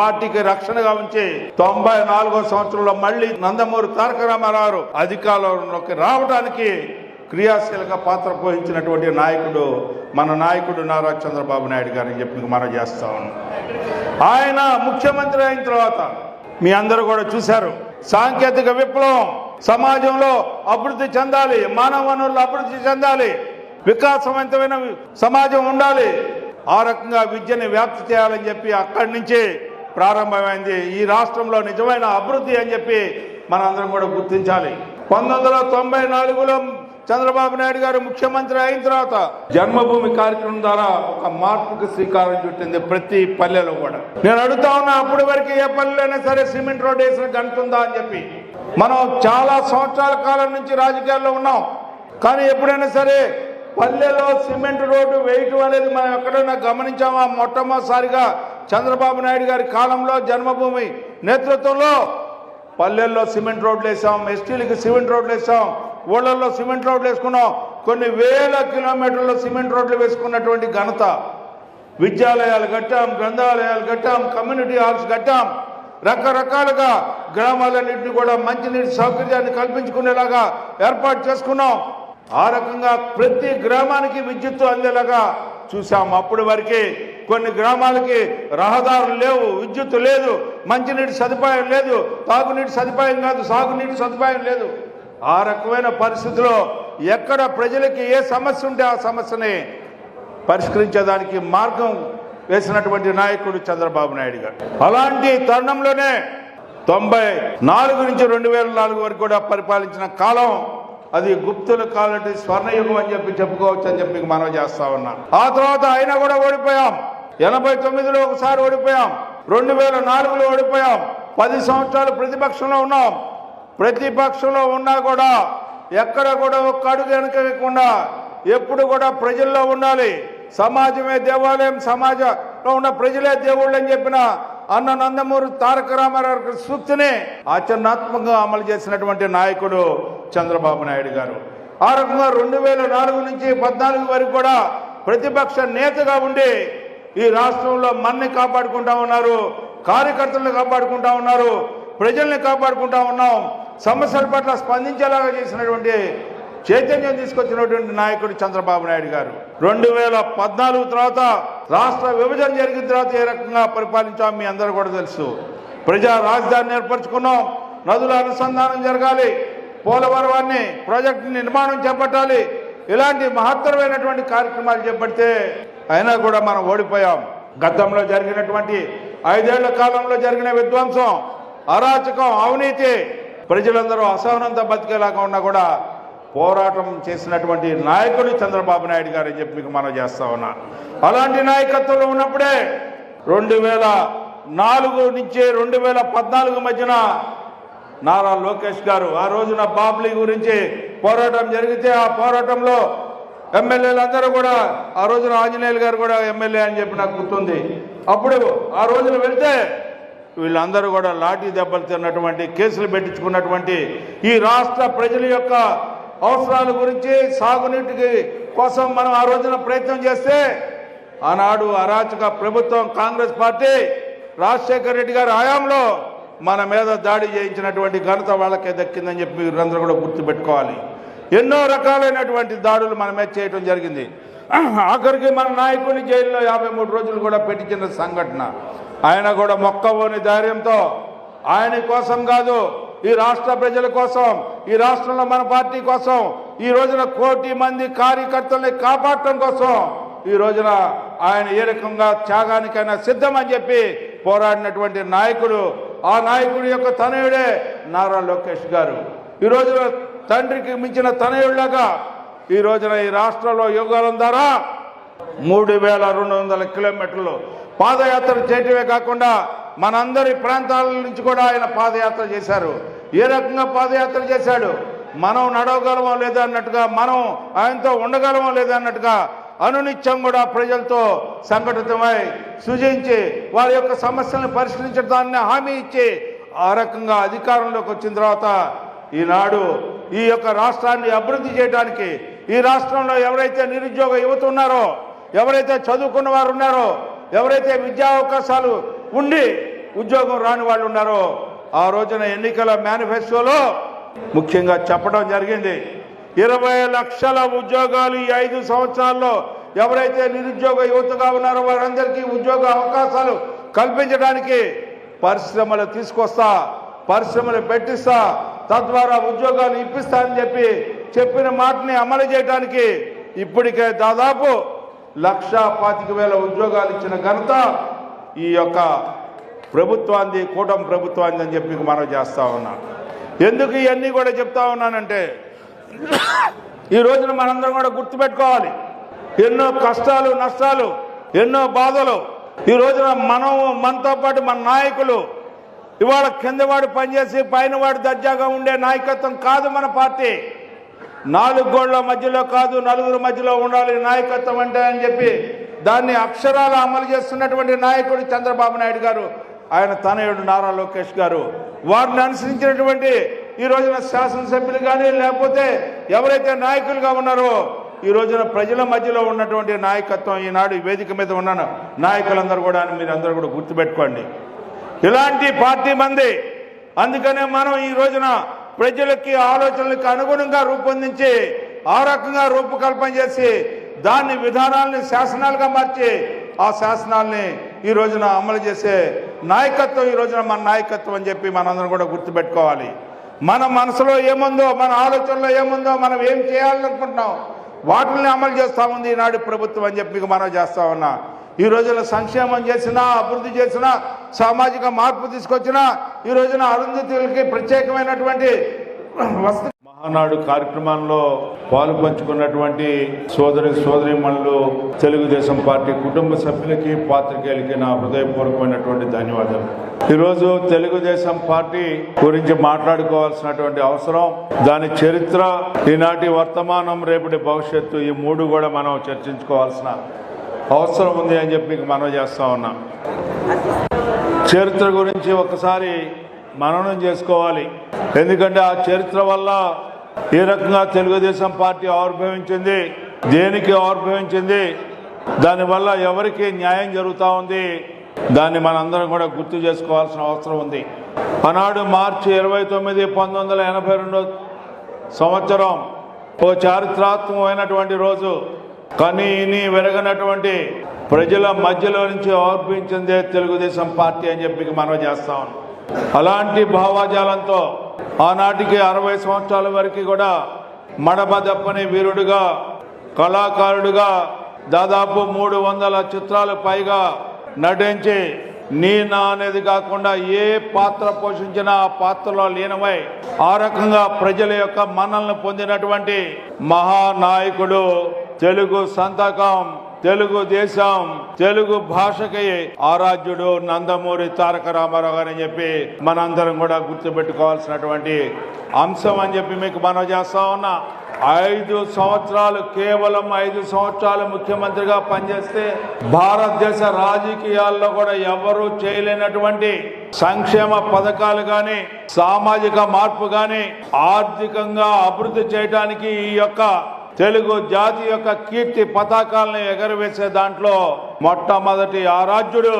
పార్టీకి రక్షణగా ఉంచి తొంభై నాలుగో సంవత్సరంలో మళ్ళీ నందమూరి తారక రామారావు అధికారంలోకి రావడానికి క్రియాశీలక పాత్ర పోషించినటువంటి నాయకుడు మన నాయకుడు నారా చంద్రబాబు నాయుడు గారిని చెప్పి మనం చేస్తా ఉన్నాం. ఆయన ముఖ్యమంత్రి అయిన తర్వాత మీ అందరూ కూడా చూశారు సాంకేతిక విప్లవం సమాజంలో అభివృద్ధి చెందాలి మానవ వనరులు అభివృద్ధి చెందాలి వికాసవంతమైన సమాజం ఉండాలి ఆ రకంగా విద్యని వ్యాప్తి చేయాలని చెప్పి అక్కడి నుంచి ప్రారంభమైంది. ఈ రాష్ట్రంలో నిజమైన అభివృద్ధి అని చెప్పి మనందరం కూడా గుర్తించాలి. పంతొమ్మిది వందల తొంభై నాలుగులో చంద్రబాబు నాయుడు గారు ముఖ్యమంత్రి అయిన తర్వాత జన్మభూమి కార్యక్రమం ద్వారా ఒక మార్పుకి శ్రీకారం చుట్టింది ప్రతి పల్లెలో కూడా. నేను అడుగుతా ఉన్నా అప్పటి వరకు ఏ పల్లెలైనా సరే సిమెంట్ రోడ్ వేసిన గంటుందా అని చెప్పి. మనం చాలా సంవత్సరాల కాలం నుంచి రాజకీయాల్లో ఉన్నాం. కానీ ఎప్పుడైనా సరే పల్లెలో సిమెంట్ రోడ్డు వేయటం అనేది మనం ఎక్కడైనా గమనించామా? మొట్టమొదటిసారిగా చంద్రబాబు నాయుడు గారి కాలంలో జన్మభూమి నేతృత్వంలో పల్లెల్లో సిమెంట్ రోడ్లు వేసాం ఎస్టీలకి సిమెంట్ రోడ్లు వేసాం ఊళ్ళల్లో సిమెంట్ రోడ్లు వేసుకున్నాం. కొన్ని వేల కిలోమీటర్ల సిమెంట్ రోడ్లు వేసుకున్నటువంటి ఘనత. విద్యాలయాలు కట్టాం గ్రంథాలయాలు కట్టాం కమ్యూనిటీ హాల్స్ కట్టాం. రకరకాలుగా గ్రామాలన్నింటినీ కూడా మంచినీటి సౌకర్యాన్ని కల్పించుకునేలాగా ఏర్పాటు చేసుకున్నాం. ఆ రకంగా ప్రతి గ్రామానికి విద్యుత్తు అందేలాగా చూసాము అప్పటి వరకే కొన్ని గ్రామాలకి రహదారులు లేవు విద్యుత్ లేదు మంచినీటి సదుపాయం లేదు తాగునీటి సదుపాయం కాదు సాగునీటి సదుపాయం లేదు. ఆ రకమైన పరిస్థితిలో ఎక్కడ ప్రజలకి ఏ సమస్య ఉంటే ఆ సమస్యని పరిష్కరించేదానికి మార్గం వేసినటువంటి నాయకుడు చంద్రబాబు నాయుడు గారు. అలాంటి తరుణంలోనే తొంభై నాలుగు నుంచి రెండు వేల నాలుగు వరకు కూడా పరిపాలించిన కాలం అది గుప్తుల కాలటి స్వర్ణయుగం అని చెప్పి చెప్పుకోవచ్చు అని చెప్పి మనం చేస్తా ఉన్నాం. ఆ తర్వాత అయినా కూడా ఓడిపోయాం. ఎనభై తొమ్మిదిలో ఒకసారి ఓడిపోయాం. రెండు వేల నాలుగులో ఓడిపోయాం. పది సంవత్సరాలు ప్రతిపక్షంలో ఉన్నాం. ప్రతిపక్షంలో ఉన్నా కూడా ఎక్కడ కూడా ఒక్క అడుగు వెనక ఎప్పుడు కూడా ప్రజల్లో ఉండాలి. సమాజమే దేవాలయం సమాజంలో ఉన్న ప్రజలే దేవుళ్ళు అని చెప్పిన అన్న నందమూరి తారక రామారావు సూక్తిని ఆచరణాత్మకంగా అమలు చేసినటువంటి నాయకుడు చంద్రబాబు నాయుడు గారు. ఆ రకంగా రెండు వేల నాలుగు నుంచి పద్నాలుగు వరకు కూడా ప్రతిపక్ష నేతగా ఉండి ఈ రాష్ట్రంలో మన్ని కాపాడుకుంటా ఉన్నారు కార్యకర్తలను కాపాడుకుంటా ఉన్నారు ప్రజల్ని కాపాడుకుంటా ఉన్నాం సమస్యల పట్ల స్పందించేలాగా చేసినటువంటి చైతన్యం తీసుకొచ్చినటువంటి నాయకుడు చంద్రబాబు నాయుడు గారు. రెండు వేల పద్నాలుగు తర్వాత రాష్ట్ర విభజన జరిగిన తర్వాత ఏ రకంగా పరిపాలించాం మీ అందరూ కూడా తెలుసు. ప్రజా రాజధానిని ఏర్పరచుకున్నాం. నదుల అనుసంధానం జరగాలి. పోలవరవాన్ని ప్రాజెక్టు నిర్మాణం చేపట్టాలి. ఇలాంటి మహత్తరమైనటువంటి కార్యక్రమాలు చేపడితే అయినా కూడా మనం ఓడిపోయాం. గతంలో జరిగినటువంటి ఐదేళ్ళ కాలంలో జరిగిన విధ్వంసం అరాచకం అవినీతి ప్రజలందరూ అసహనంతో బతికేలాగా ఉన్నా కూడా పోరాటం చేసినటువంటి నాయకుడు చంద్రబాబు నాయుడు గారు అని చెప్పి మీకు మనం చేస్తా ఉన్నా. అలాంటి నాయకత్వంలో ఉన్నప్పుడే రెండు వేల నాలుగు నుంచి రెండు వేల పద్నాలుగు మధ్యన నారా లోకేష్ గారు ఆ రోజున బాబ్లీ గురించి పోరాటం జరిగితే ఆ పోరాటంలో ఎమ్మెల్యేలు అందరూ కూడా ఆ రోజున ఆంజనేయులు గారు కూడా ఎమ్మెల్యే అని చెప్పి నాకు గుర్తుంది. అప్పుడు ఆ రోజున వెళ్తే వీళ్ళందరూ కూడా లాఠీ దెబ్బలు తిన్నటువంటి కేసులు పెట్టించుకున్నటువంటి ఈ రాష్ట్ర ప్రజల యొక్క అవసరాల గురించి సాగునీటికి కోసం మనం ఆ రోజున ప్రయత్నం చేస్తే ఆనాడు అరాచక ప్రభుత్వం కాంగ్రెస్ పార్టీ రాజశేఖర రెడ్డి గారి హయాంలో మన మీద దాడి చేయించినటువంటి ఘనత వాళ్ళకే దక్కిందని చెప్పి మీరందరూ కూడా గుర్తుపెట్టుకోవాలి. ఎన్నో రకాలైనటువంటి దాడులు మన మీద చేయటం జరిగింది. ఆఖరికి మన నాయకుని జైల్లో యాభై మూడు రోజులు కూడా పెట్టించిన సంఘటన. ఆయన కూడా మొక్కవోని ధైర్యంతో ఆయన కోసం కాదు ఈ రాష్ట్ర ప్రజల కోసం ఈ రాష్ట్రంలో మన పార్టీ కోసం ఈ రోజున కోటి మంది కార్యకర్తల్ని కాపాడటం కోసం ఈ రోజున ఆయన ఏ రకంగా త్యాగానికైనా సిద్ధమని చెప్పి పోరాడినటువంటి నాయకుడు ఆ నాయకుడి యొక్క తనయుడే నారా లోకేష్ గారు. ఈ రోజున తండ్రికి మించిన తనయుడిలాగా ఈ రోజున ఈ రాష్ట్రంలో యోగాలం ద్వారా మూడు వేల రెండు వందల కిలోమీటర్లు పాదయాత్ర చేయటమే కాకుండా మనందరి ప్రాంతాల నుంచి కూడా ఆయన పాదయాత్ర చేశారు. ఏ రకంగా పాదయాత్ర చేశాడు? మనం నడవగలమో లేదా అన్నట్టుగా మనం ఆయనతో ఉండగలమో లేదా అన్నట్టుగా అనునిత్యం కూడా ప్రజలతో సంఘటితమై సృజించి వారి యొక్క సమస్యలను పరిష్కరించడాన్ని హామీ ఇచ్చి ఆ రకంగా అధికారంలోకి వచ్చిన తర్వాత ఈనాడు ఈ యొక్క రాష్ట్రాన్ని అభివృద్ధి చేయడానికి ఈ రాష్ట్రంలో ఎవరైతే నిరుద్యోగ యువత ఉన్నారో ఎవరైతే చదువుకున్న వారు ఉన్నారో ఎవరైతే విద్యా అవకాశాలు ఉండి ఉద్యోగం రాని వాళ్ళు ఉన్నారో ఆ రోజున ఎన్నికల మేనిఫెస్టోలో ముఖ్యంగా చెప్పడం జరిగింది. ఇరవై లక్షల ఉద్యోగాలు ఈ ఐదు సంవత్సరాల్లో ఎవరైతే నిరుద్యోగ యువతగా ఉన్నారో వారందరికీ ఉద్యోగ అవకాశాలు కల్పించడానికి పరిశ్రమలు తీసుకొస్తా పరిశ్రమలు పెట్టిస్తా తద్వారా ఉద్యోగాలు ఇప్పిస్తా అని చెప్పి చెప్పిన మాటని అమలు చేయడానికి ఇప్పటికే దాదాపు లక్ష పాతిక వేల ఉద్యోగాలు ఇచ్చిన ఘనత ఈ యొక్క ప్రభుత్వాన్ని కూటమి ప్రభుత్వాన్ని అని చెప్పి మనం చేస్తూ ఉన్నాం. ఎందుకు ఇవన్నీ కూడా చెప్తా ఉన్నానంటే ఈ రోజున మనందరం కూడా గుర్తుపెట్టుకోవాలి. ఎన్నో కష్టాలు నష్టాలు ఎన్నో బాధలు. ఈ రోజున మనం మనతో పాటు మన నాయకులు ఇవాళ కిందవాడు పనిచేసి పైన వాడు దర్జాగా ఉండే నాయకత్వం కాదు మన పార్టీ. నాలుగు గోళ్ళ మధ్యలో కాదు నలుగురు మధ్యలో ఉండాలి నాయకత్వం అంటే అని చెప్పి దాన్ని అక్షరాలు అమలు చేస్తున్నటువంటి నాయకుడు చంద్రబాబు నాయుడు గారు ఆయన తనయుడు నారా లోకేష్ గారు. వారిని అనుసరించినటువంటి ఈ రోజున శాసనసభ్యులు కానీ లేకపోతే ఎవరైతే నాయకులుగా ఉన్నారో ఈ రోజున ప్రజల మధ్యలో ఉన్నటువంటి నాయకత్వం ఈనాడు ఈ వేదిక మీద ఉన్న నాయకులందరూ కూడా మీరు అందరూ కూడా గుర్తుపెట్టుకోండి. ఇలాంటి పార్టీ మంది అందుకనే మనం ఈ రోజున ప్రజలకి ఆలోచనలకు అనుగుణంగా రూపొందించి ఆ రకంగా రూపకల్పన చేసి దాన్ని విధానాలని శాసనాలుగా మార్చి ఆ శాసనాల్ని ఈ రోజున అమలు చేసే నాయకత్వం ఈ రోజున మన నాయకత్వం అని చెప్పి మనందరం కూడా గుర్తుపెట్టుకోవాలి. మన మనసులో ఏముందో మన ఆలోచనలో ఏముందో మనం ఏం చేయాలనుకుంటున్నాం వాటిని అమలు చేస్తా ఉంది ఈనాడు ప్రభుత్వం అని చెప్పి మనం చేస్తా ఉన్నా. ఈ రోజున సంక్షేమం చేసినా అభివృద్ధి చేసినా సామాజిక మార్పు తీసుకొచ్చినా ఈ రోజున అరుంధతులకి ప్రత్యేకమైనటువంటి వస్తు ఆనాడు కార్యక్రమంలో పాలు పంచుకున్నటువంటి సోదరి సోదరిమణులు తెలుగుదేశం పార్టీ కుటుంబ సభ్యులకి పాత్రికేయులకి నా హృదయపూర్వకమైనటువంటి ధన్యవాదాలు. ఈరోజు తెలుగుదేశం పార్టీ గురించి మాట్లాడుకోవాల్సినటువంటి అవసరం దాని చరిత్ర ఈనాటి వర్తమానం రేపటి భవిష్యత్తు ఈ మూడు కూడా మనం చర్చించుకోవాల్సిన అవసరం ఉంది అని చెప్పి మనం చేస్తూ ఉన్నాం. చరిత్ర గురించి ఒకసారి మననం చేసుకోవాలి. ఎందుకంటే ఆ చరిత్ర వల్ల ఏ రకంగా తెలుగుదేశం పార్టీ ఆవిర్భవించింది. దేనికి ఆవిర్భవించింది? దానివల్ల ఎవరికి న్యాయం జరుగుతూ ఉంది? దాన్ని మనందరం కూడా గుర్తు చేసుకోవాల్సిన అవసరం ఉంది. ఆనాడు మార్చి ఇరవై తొమ్మిది పంతొమ్మిది వందల ఎనభై సంవత్సరం ఓ చారిత్రాత్మకమైనటువంటి రోజు. కానీ ఇని వెరగనటువంటి ప్రజల మధ్యలో నుంచి ఆర్పించిందే తెలుగుదేశం పార్టీ అని చెప్పి మనం చేస్తాం అలాంటి భావాజాలంతో ఆనాటికి అరవై సంవత్సరాల వరకు కూడా మడమ దప్పని వీరుడుగా కళాకారుడుగా దాదాపు మూడు వందల చిత్రాలు పైగా నటించి నీ నా అనేది కాకుండా ఏ పాత్ర పోషించినా ఆ పాత్రలో లీనమై ఆ రకంగా ప్రజల యొక్క మన్నలను పొందినటువంటి మహానాయకుడు తెలుగు సంతకం తెలుగుదేశం తెలుగు భాషకి ఆరాధ్యుడు నందమూరి తారక రామారావు గారు అని చెప్పి మనందరం కూడా గుర్తుపెట్టుకోవాల్సినటువంటి అంశం అని చెప్పి మీకు మనం చేస్తా ఉన్నా. ఐదు సంవత్సరాలు కేవలం ఐదు సంవత్సరాలు ముఖ్యమంత్రిగా పనిచేస్తే భారతదేశ రాజకీయాల్లో కూడా ఎవరూ చేయలేనటువంటి సంక్షేమ పథకాలు కానీ సామాజిక మార్పు కానీ ఆర్థికంగా అభివృద్ధి చేయడానికి ఈ యొక్క తెలుగు జాతి యొక్క కీర్తి పతాకాలను ఎగరవేసే దాంట్లో మొట్టమొదటి ఆరాధ్యుడు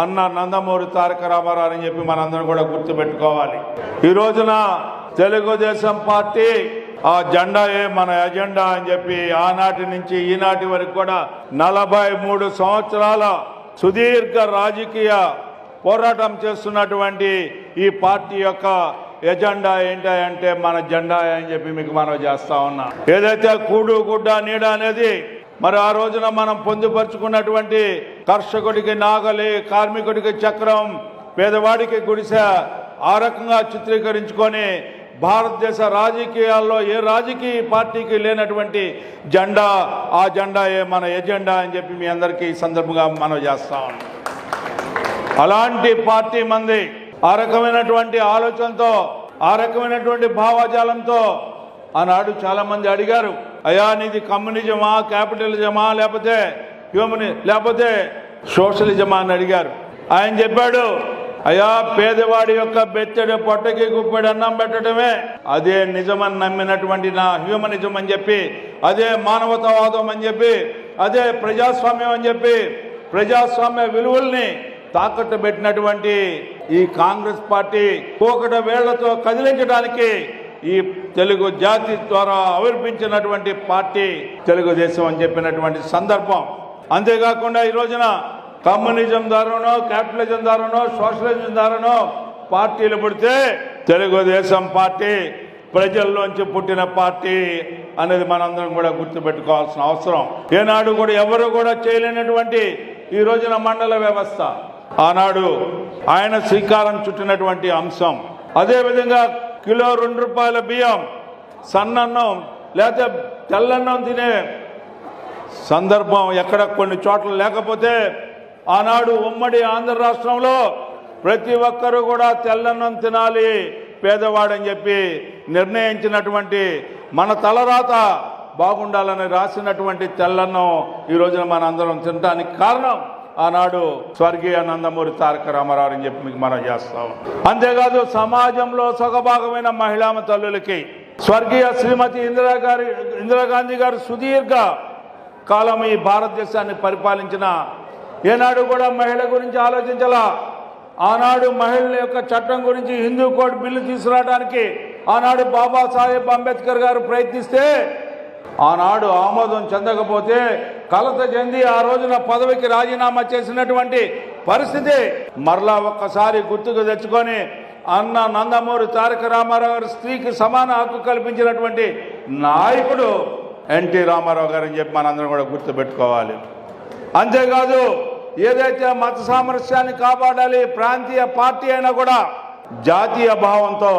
అన్న నందమూరి తారక రామారావు అని చెప్పి మనందరం కూడా గుర్తుపెట్టుకోవాలి. ఈ రోజున తెలుగుదేశం పార్టీ ఆ జెండాయే మన ఎజెండా అని చెప్పి ఆనాటి నుంచి ఈనాటి వరకు కూడా నలభై మూడు సంవత్సరాల సుదీర్ఘ రాజకీయ పోరాటం చేస్తున్నటువంటి ఈ పార్టీ యొక్క ఎజెండా ఏంటంటే మన జెండా అని చెప్పి మీకు మనం చేస్తా ఉన్నా. ఏదైతే కూడు గుడ్డ నీడ అనేది మరి ఆ రోజున మనం పొందుపరుచుకున్నటువంటి కర్షకుడికి నాగలి కార్మికుడికి చక్రం పేదవాడికి గుడిసె ఆ రకంగా చిత్రీకరించుకొని భారతదేశ రాజకీయాల్లో ఏ రాజకీయ పార్టీకి లేనటువంటి జెండా ఆ జెండా ఏ మన ఎజెండా అని చెప్పి మీ అందరికీ ఈ సందర్భంగా మనం చేస్తా ఉన్నాం. అలాంటి పార్టీ మంది ఆ రకమైనటువంటి ఆలోచనతో ఆ రకమైనటువంటి భావజాలంతో ఆనాడు చాలా మంది అడిగారు అయా నీది కమ్యూనిజమా క్యాపిటలిజమా లేకపోతే హ్యూమని లేకపోతే సోషలిజమా అని అడిగారు. ఆయన చెప్పాడు అయా పేదవాడి యొక్క బెత్తడి పొట్టకి గుప్పెడు అన్నం పెట్టడమే. అదే నిజమని నమ్మినటువంటి నా హ్యూమనిజం అని చెప్పి అదే మానవతావాదం అని చెప్పి అదే ప్రజాస్వామ్యం అని చెప్పి ప్రజాస్వామ్య విలువల్ని తాకట్టు పెట్టినటువంటి ఈ కాంగ్రెస్ పార్టీ కోకట వేళ్ళతో కదిలించడానికి ఈ తెలుగు జాతి ద్వారా ఆవిర్భించినటువంటి పార్టీ తెలుగుదేశం అని చెప్పినటువంటి సందర్భం. అంతేకాకుండా ఈ రోజున కమ్యూనిజం ద్వారానో క్యాపిటలిజం ద్వారానో సోషలిజం ద్వారానో పార్టీలు పుడితే తెలుగుదేశం పార్టీ ప్రజల్లోంచి పుట్టిన పార్టీ అనేది మనందరం కూడా గుర్తుపెట్టుకోవాల్సిన అవసరం. ఏనాడు కూడా ఎవరు కూడా చేయలేనటువంటి ఈ రోజున మండల వ్యవస్థ. ఆనాడు ఆయన శ్రీకారం చుట్టినటువంటి అంశం. అదేవిధంగా కిలో రెండు రూపాయల బియ్యం సన్నన్నం లేకపోతే తెల్లన్నం తినే సందర్భం ఎక్కడ కొన్ని చోట్ల లేకపోతే ఆనాడు ఉమ్మడి ఆంధ్ర రాష్ట్రంలో ప్రతి ఒక్కరూ కూడా తెల్లన్నం తినాలి పేదవాడని చెప్పి నిర్ణయించినటువంటి మన తలరాత బాగుండాలని రాసినటువంటి తెల్లన్నం ఈ రోజున మన అందరం తినడానికి కారణం. ఆనాడు స్వర్గీయ నందమూరి తారక రామారావు అని చెప్పి మీకు మనం చేస్తాం. అంతేకాదు సమాజంలో సగభాగమైన మహిళా తల్లులకి స్వర్గీయ శ్రీమతి ఇందిరా గారి ఇందిరాగాంధీ గారు సుదీర్ఘ కాలం ఈ భారతదేశాన్ని పరిపాలించిన. ఏనాడు కూడా మహిళ గురించి ఆలోచించాలా. ఆనాడు మహిళల యొక్క చట్టం గురించి హిందూ కోడ్ బిల్లు తీసుకురావడానికి ఆనాడు బాబాసాహెబ్ అంబేద్కర్ గారు ప్రయత్నిస్తే ఆనాడు ఆమోదం చెందకపోతే కలత చెంది ఆ రోజున పదవికి రాజీనామా చేసినటువంటి పరిస్థితి మరలా ఒక్కసారి గుర్తుకు తెచ్చుకొని అన్న నందమూరి తారక రామారావు గారి స్త్రీకి సమాన హక్కు కల్పించినటువంటి నాయకుడు ఎన్టీ రామారావు గారు అని చెప్పి మనందరం కూడా గుర్తుపెట్టుకోవాలి. అంతేకాదు ఏదైతే మత సామరస్యాన్ని కాపాడాలి ప్రాంతీయ పార్టీ అయినా కూడా జాతీయ భావంతో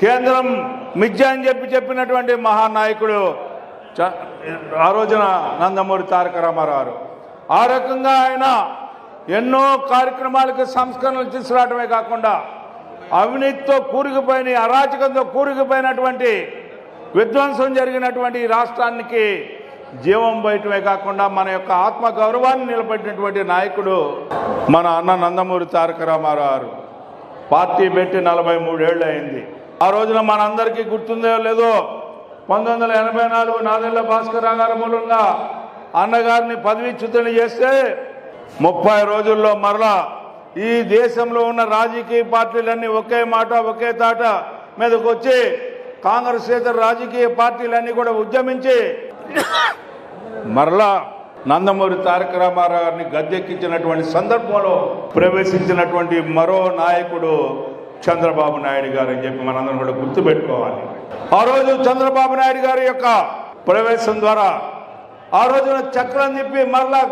కేంద్రం మిథ్య అని చెప్పి చెప్పినటువంటి మహానాయకుడు చ- ఆ రోజున నందమూరి తారక రామారావు. ఆ రకంగా ఆయన ఎన్నో కార్యక్రమాలకు సంస్కరణలు తీసుకురావడమే కాకుండా అవినీతితో కూరుకుపోయిన అరాచకంతో కూరుకుపోయినటువంటి విధ్వంసం జరిగినటువంటి రాష్ట్రానికి జీవం బయటమే కాకుండా మన యొక్క ఆత్మ గౌరవాన్ని నిలబెట్టినటువంటి నాయకుడు మన అన్న నందమూరి తారక రామారావు. పార్టీ పెట్టి నలభై మూడేళ్ళు అయింది. ఆ రోజున మనందరికీ గుర్తుందో లేదో పంతొమ్మిది వందల ఎనభై నాలుగు నాదెళ్ళ భాస్కర్ గారి మూలంగా అన్నగారిని పదవీచ్యుతుని చేస్తే ముప్పై రోజుల్లో మరలా ఈ దేశంలో ఉన్న రాజకీయ పార్టీలన్నీ ఒకే మాట ఒకే తాట మీదకు వచ్చి కాంగ్రెస్ ఇతర రాజకీయ పార్టీలన్నీ కూడా ఉద్యమించి మరలా నందమూరి తారక రామారావు గారిని గద్దెక్కించినటువంటి సందర్భంలో ప్రవేశించినటువంటి మరో నాయకుడు చంద్రబాబు నాయుడు గారు అని చెప్పి మనందరం కూడా గుర్తుపెట్టుకోవాలి. ఆ రోజు చంద్రబాబు నాయుడు గారి యొక్క ప్రవేశం ద్వారా ఆ రోజున చక్రం తిప్పి మరలా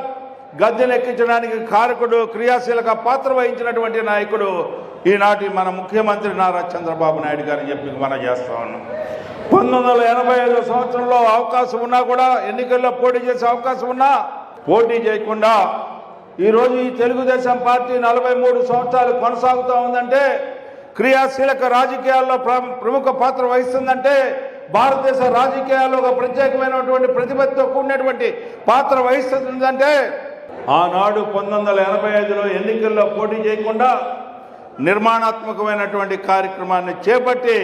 గద్దెనెక్కించడానికి కారకుడు క్రియాశీలక పాత్ర వహించినటువంటి నాయకుడు ఈనాటి మన ముఖ్యమంత్రి నారా చంద్రబాబు నాయుడు గారు అని చెప్పి మనం చేస్తా ఉన్నాం. పంతొమ్మిది వందల ఎనభై ఐదు సంవత్సరంలో అవకాశం ఉన్నా కూడా ఎన్నికల్లో పోటీ చేసే అవకాశం ఉన్నా పోటీ చేయకుండా ఈరోజు ఈ తెలుగుదేశం పార్టీ నలభై మూడు సంవత్సరాలు కొనసాగుతూ ఉందంటే క్రియాశీలక రాజకీయాల్లో ప్ర- ప్రముఖ పాత్ర వహిస్తుందంటే భారతదేశ రాజకీయాల్లో ఒక ప్రత్యేకమైనటువంటి ప్రతిభతో కూడినటువంటి పాత్ర వహిస్తుందంటే ఆనాడు పంతొమ్మిది వందల ఎనభై ఐదులో ఎన్నికల్లో పోటీ చేయకుండా నిర్మాణాత్మకమైనటువంటి కార్యక్రమాన్ని చేపట్టి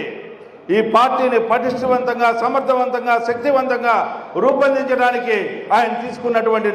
ఈ పార్టీని పటిష్టవంతంగా సమర్థవంతంగా శక్తివంతంగా రూపొందించడానికి ఆయన తీసుకున్నటువంటి